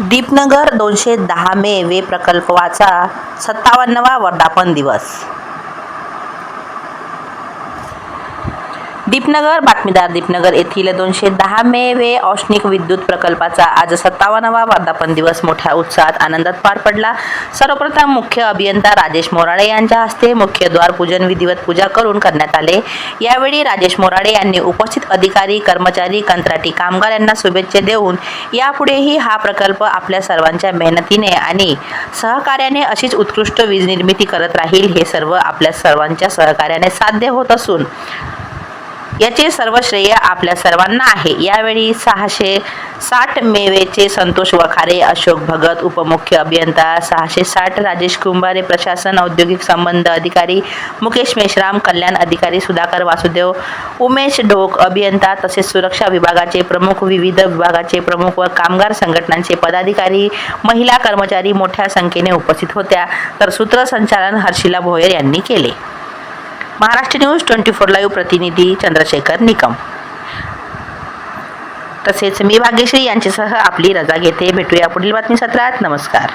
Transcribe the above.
दीपनगर दोनशे दहा मे वे प्रकल्पाचा सत्तावन्नवा वर्धापन दिवस. दीपनगर बातमीदार दीपनगर येथील दोनशे दहा मे वे औष्णिक विद्युत प्रकल्पाचा आज सत्तावन्नवा वर्धापन दिवस. मोठ्या उत्साहात आनंदात पार पडला. सर्वप्रथम मुख्य अभियंता राजेश मोराडे यांच्या हस्ते मुख्य द्वार पूजन विधिवत पूजा करून करण्यात आले. यावेळी राजेश मोराडे यांनी उपस्थित अधिकारी कर्मचारी कंत्राटी कामगार यांना शुभेच्छा देऊन यापुढेही हा प्रकल्प आपल्या सर्वांच्या मेहनतीने आणि सहकार्याने अशीच उत्कृष्ट वीज निर्मिती करत राहील हे सर्व आपल्या सर्वांच्या सहकार्याने साध्य होत असून याचे सर्व श्रेय आपल्या सर्वांना आहे. यावेळी सहाशे साठ मेवेचे संतोष वखारे अशोक भगत उपमुख्य अभियंता सहाशे साठ राजेश कुंभारे प्रशासन औद्योगिक संबंध अधिकारी मुकेश मेश्राम कल्याण अधिकारी सुधाकर वासुदेव उमेश ढोक अभियंता तसेच सुरक्षा विभागाचे प्रमुख विविध विभागाचे प्रमुख व कामगार संघटनांचे पदाधिकारी महिला कर्मचारी मोठ्या संख्येने उपस्थित होत्या. तर सूत्रसंचालन हर्षिला भोयर यांनी केले. Maharashtra news twenty four live प्रतिनिधी चंद्रशेखर निकम. तसेच मी भाग्यश्री यांच्यासह आपली रजा घेते. भेटूया पुढील बातमी सत्रात नमस्कार.